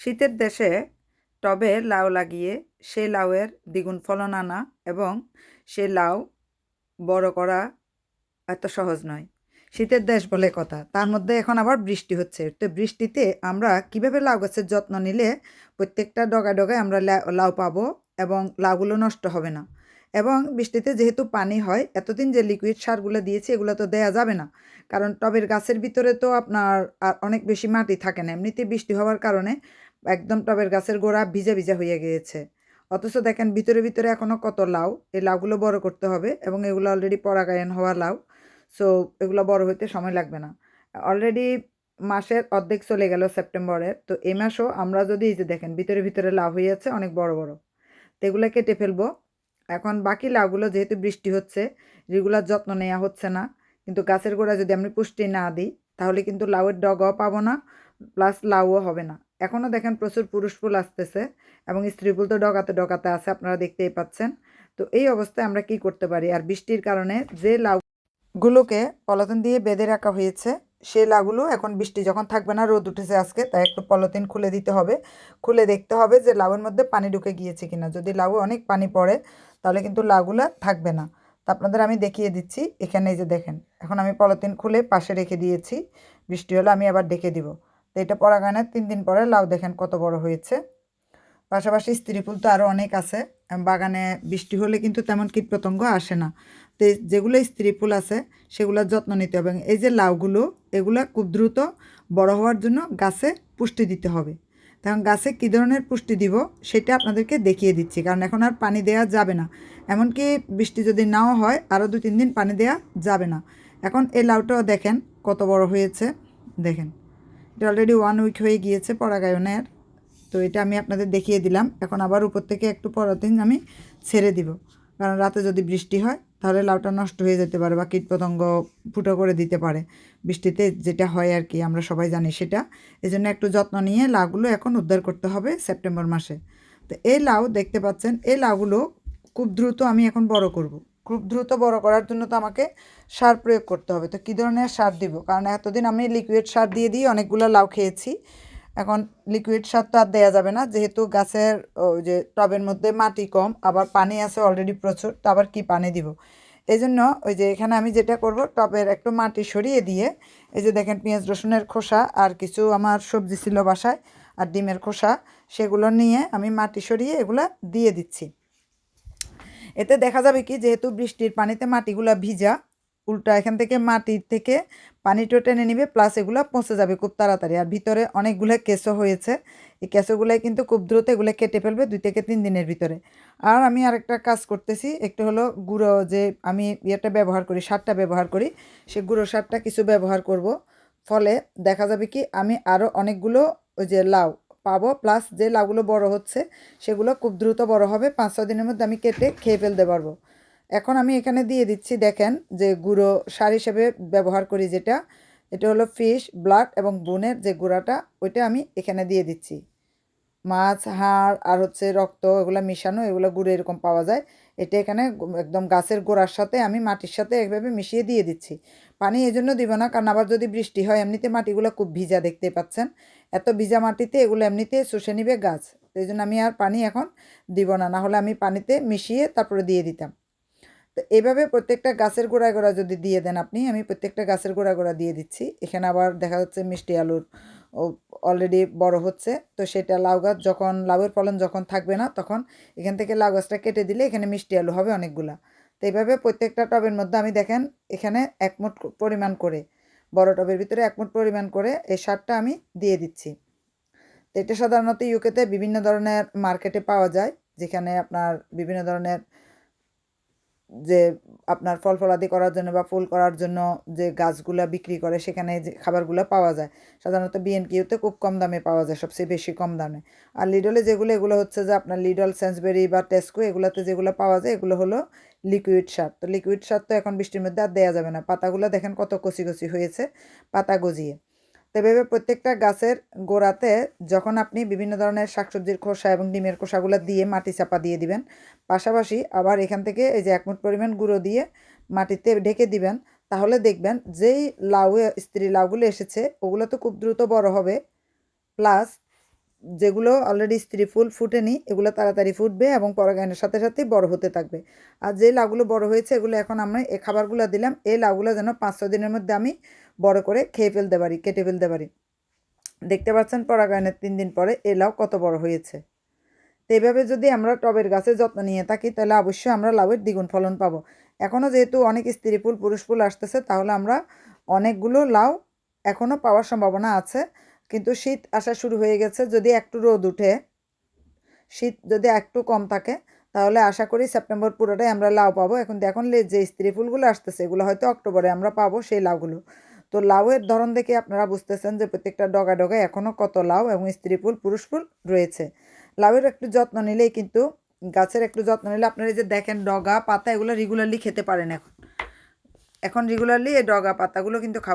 শীতের দেশে টবে লাউ লাগিয়ে সে লাউয়ের দ্বিগুণ ফলন আনা এবং সে লাউ বড় করা এত সহজ নয়। শীতের দেশ বলে কথা। তার মধ্যে এখন আবার বৃষ্টি হচ্ছে। তো বৃষ্টিতে আমরা কীভাবে লাউ গাছের যত্ন নিলে প্রত্যেকটা ডগায় ডগায় আমরা লাউ পাবো এবং লাউগুলো নষ্ট হবে না? এবং বৃষ্টিতে যেহেতু পানি হয়, এতদিন যে লিকুইড সারগুলো দিয়েছি এগুলো তো দেয়া যাবে না। কারণ টবের গাছের ভিতরে তো আপনার আর অনেক বেশি মাটি থাকে না। এমনিতে বৃষ্টি হওয়ার কারণে একদম টবের গাছের গোড়া ভিজা ভিজা হয়ে গিয়েছে। অথচ দেখেন, ভিতরে ভিতরে এখনও কত লাউ। এই লাউগুলো বড় করতে হবে এবং এগুলো অলরেডি পরাগায়ন হওয়া লাউ। সো এগুলো বড় হইতে সময় লাগবে না। অলরেডি মাসের অর্ধেক চলে গেল সেপ্টেম্বরের। তো এই মাসও আমরা যদি এই যে দেখেন, ভিতরে ভিতরে লাউ হয়ে আছে অনেক বড় বড়। তো এগুলো কেটে ফেলব। এখন বাকি লাউগুলো যেহেতু বৃষ্টি হচ্ছে রেগুলার যত্ন নেওয়া হচ্ছে না। কিন্তু গাছের গোড়া যদি আমি পুষ্টি না দিই, তাহলে কিন্তু লাউয়ের ডগাও পাবো না প্লাস লাউও হবে না। এখনও দেখেন প্রচুর পুরুষ ফুল আসতেছে এবং স্ত্রী ফুল তো ডকাতে ডকাতে আছে, আপনারা দেখতেই পাচ্ছেন। তো এই অবস্থায় আমরা কি করতে পারি? আর বৃষ্টির কারণে যে লাউগুলোকে পলিথিন দিয়ে বেঁধে রাখা হয়েছে সেই লাউগুলো এখন বৃষ্টি যখন থাকবে না, রোদ উঠেছে আজকে, তাই একটু পলিথিন খুলে দিতে হবে। খুলে দেখতে হবে যে লাউয়ের মধ্যে পানি ঢুকে গিয়েছে কিনা। যদি লাউ অনেক পানি পড়ে, তাহলে কিন্তু লাউগুলো থাকবে না। তা আপনাদের আমি দেখিয়ে দিচ্ছি, এখানে যে দেখেন, এখন আমি পলিথিন খুলে পাশে রেখে দিয়েছি, বৃষ্টি হলে আমি আবার ডেকে দিব। তো এটা পরাগায়নের তিন দিন পরে লাউ দেখেন কত বড় হয়েছে। পাশাপাশি স্ত্রী ফুল তো আরও অনেক আছে। বাগানে বৃষ্টি হলে কিন্তু তেমন কীটপতঙ্গ আসে না। তো যেগুলো স্ত্রী ফুল আছে সেগুলোর যত্ন নিতে হবে। এই যে লাউগুলো, এগুলো খুব দ্রুত বড় হওয়ার জন্য গাছে পুষ্টি দিতে হবে। তখন গাছে কী ধরনের পুষ্টি দিব, সেটা আপনাদেরকে দেখিয়ে দিচ্ছি। কারণ এখন আর পানি দেওয়া যাবে না। এমনকি বৃষ্টি যদি নাও হয় আরও দু তিন দিন পানি দেওয়া যাবে না। এখন এই লাউটাও দেখেন কত বড় হয়েছে। দেখেন। এটা অলরেডি ওয়ান উইক হয়ে গিয়েছে পরাগায়নের। তো এটা আমি আপনাদের দেখিয়ে দিলাম। এখন আবার উপর থেকে একটু পরদিন আমি ছেড়ে দিব। কারণ রাতে যদি বৃষ্টি হয়, তাহলে লাউটা নষ্ট হয়ে যেতে পারে বা কীটপতঙ্গ ফুটো করে দিতে পারে। বৃষ্টিতে যেটা হয় আর কি, আমরা সবাই জানি সেটা। এই জন্য একটু যত্ন নিয়ে লাউগুলো এখন উদ্ধার করতে হবে সেপ্টেম্বর মাসে। তো এই লাউ দেখতে পাচ্ছেন, এই লাউগুলো খুব দ্রুত আমি এখন বড় করব। খুব দ্রুত বড় করার জন্য তো আমাকে সার প্রয়োগ করতে হবে। তো কী ধরনের সার দিব? কারণ এতদিন আমি লিকুইড সার দিয়ে দিয়ে অনেকগুলো লাউ খেয়েছি। এখন লিকুইড সার তো আর দেওয়া যাবে না। যেহেতু গাছের ওই যে টবের মধ্যে মাটি কম, আবার পানি আছে অলরেডি প্রচুর, তো আবার কী পানি দিব? এই জন্য ওই যে এখানে আমি যেটা করব, টবের একটু মাটি সরিয়ে দিয়ে, এই যে দেখেন পেঁয়াজ রসুনের খোসা আর কিছু আমার সবজি ছিল বাসায়, আর ডিমের খোসা, সেগুলো নিয়ে আমি মাটি সরিয়ে এগুলো দিয়ে দিচ্ছি। এতে দেখা যাবে কি, যেহেতু বৃষ্টির পানিতে মাটিগুলো ভিজা, উল্টা এখান থেকে মাটির থেকে পানিটা টেনে নিবে, প্লাস এগুলো পচে যাবে খুব তাড়াতাড়ি। আর ভিতরে অনেকগুলো কেঁচো হয়েছে। এই কেঁচোগুলোই কিন্তু খুব দ্রুত এগুলো কেটে ফেলবে দুই থেকে তিন দিনের ভিতরে। আর আমি আরেকটা কাজ করতেছি, একটু হলো গুঁড়ো যে আমি ইয়েটা ব্যবহার করি, সারটা ব্যবহার করি, সে গুঁড়ো সারটা কিছু ব্যবহার করব। ফলে দেখা যাবে কি, আমি আরও অনেকগুলো ওই যে লাউ পাবো। প্লাস যে লাউগুলো বড় হচ্ছে, সেগুলো খুব দ্রুত বড় হবে। পাঁচ ছ দিনের মধ্যে আমি কেটে খেয়ে ফেলতে পারব। এখন আমি এখানে দিয়ে দিচ্ছি, দেখেন, যে গুঁড়ো সার হিসেবে ব্যবহার করি যেটা, এটা হলো ফিশ ব্লাড এবং বোনের যে গুঁড়াটা, ওইটা আমি এখানে দিয়ে দিচ্ছি। মাছ, হাড় আর হচ্ছে রক্ত, এগুলো মিশানো, এগুলো গুঁড়ো এরকম পাওয়া যায়। এটা এখানে একদম গাছের গোড়ার সাথে আমি মাটির সাথে একভাবে মিশিয়ে দিয়ে দিচ্ছি। পানি এই জন্য দিব না, কারণ আবার যদি বৃষ্টি হয়, এমনিতে মাটিগুলো খুব ভিজা দেখতে পাচ্ছেন। এত ভিজা মাটিতে এগুলো এমনিতে শুষে নিবে গাছ। তো এই জন্য আমি আর পানি এখন দিব না না হলে আমি পানিতে মিশিয়ে তারপরে দিয়ে দিতাম। তো এভাবে প্রত্যেকটা গাছের গোড়ায় গোড়া যদি দিয়ে দেন আপনি, আমি প্রত্যেকটা গাছের গোড়া গোড়া দিয়ে দিচ্ছি। এখানে আবার দেখা যাচ্ছে মিষ্টি আলুর অলরেডি বড় হচ্ছে, তো সেটা লাউ গাছ যখন, লাউয়ের ফলন যখন থাকবে না, তখন এখান থেকে লাউ গাছটা কেটে দিলে এখানে মিষ্টি আলু হবে অনেকগুলা। তো এইভাবে প্রত্যেকটা টবের মধ্যে আমি দেখেন, এখানে একমুট পরিমাণ করে, বড় টবের ভিতরে একমুট পরিমাণ করে এই সারটা আমি দিয়ে দিচ্ছি। তো এটা সাধারণত ইউকেতে বিভিন্ন ধরনের মার্কেটে পাওয়া যায়, যেখানে আপনার বিভিন্ন ধরনের যে আপনার ফল ফলাদি করার জন্য বা ফুল করার জন্য যে গাছগুলা বিক্রি করে, সেখানে যে খাবারগুলো পাওয়া যায়। সাধারণত বিএনকিউতে খুব কম দামে পাওয়া যায়, সবচেয়ে বেশি কম দামে। আর লিডলে যেগুলো, এগুলো হচ্ছে যে আপনার লিডল সেন্সবেরি বা টেস্কো এগুলোতে যেগুলো পাওয়া যায়, এগুলো হলো লিকুইড সার। তো লিকুইড সার তো এখন বৃষ্টির মধ্যে আর দেওয়া যাবে না। পাতাগুলো দেখেন কত কচি কচি হয়েছে, পাতা গজিয়ে। তো এভাবে প্রত্যেকটা গাছের গোড়াতে যখন আপনি বিভিন্ন ধরনের শাকসবজির খোসা এবং ডিমের খোসাগুলো দিয়ে মাটি চাপা দিয়ে দিবেন, পাশাপাশি আবার এখান থেকে এই যে এক মুঠ পরিমাণ গুঁড়ো দিয়ে মাটিতে ঢেকে দিবেন, তাহলে দেখবেন যেই লাউ, স্ত্রী লাউগুলো এসেছে, ওগুলো তো খুব দ্রুত বড় হবে। প্লাস যেগুলো অলরেডি স্ত্রী ফুল ফুটেনি, এগুলো তাড়াতাড়ি ফুটবে এবং পরাগায়নের সাথে সাথেই বড় হতে থাকবে। আর যে লাউগুলো বড় হয়েছে, এগুলো এখন আমরা এই খাবারগুলো দিলাম, এই লাউগুলো যেন পাঁচ ছ দিনের মধ্যে আমি বড় করে খেয়ে ফেলতে পারি, কেটে ফেলতে পারি। দেখতে পাচ্ছেন পরাগায়নের তিন দিন পরে এই লাউ কত বড় হয়েছে। তো এইভাবে যদি আমরা টবের গাছের যত্ন নিয়ে থাকি, তাহলে অবশ্যই আমরা লাউয়ের দ্বিগুণ ফলন পাবো। এখনও যেহেতু অনেক স্ত্রী ফুল, পুরুষ ফুল আসতেছে, তাহলে আমরা অনেকগুলো লাউ এখনও পাওয়ার সম্ভাবনা আছে। কিন্তু শীত আসা শুরু হয়ে গেছে, যদি একটু রোদ উঠে, শীত যদি একটু কম থাকে, তাহলে আশা করি সেপ্টেম্বর পুরোটাই আমরা লাউ পাবো। এখন দেখুন যে স্ত্রী ফুলগুলো আসতেছে, এগুলো হয়তো অক্টোবরে আমরা পাবো সেই লাউগুলো। তো লাউয়ের ধরন দেখে আপনারা বুঝতেছেন যে প্রত্যেকটা ডগা ডগায় এখনও কত লাউ এবং স্ত্রী ফুল, পুরুষ ফুল রয়েছে। লাউয়ের একটু যত্ন নিলেই কিন্তু, গাছের একটু যত্ন নিলে আপনারা এই যে দেখেন ডগা পাতা এগুলো রেগুলারলি খেতে পারেন এখন। এখন রেগুলারলি এই ডগা পাতাগুলো কিন্তু খাওয়া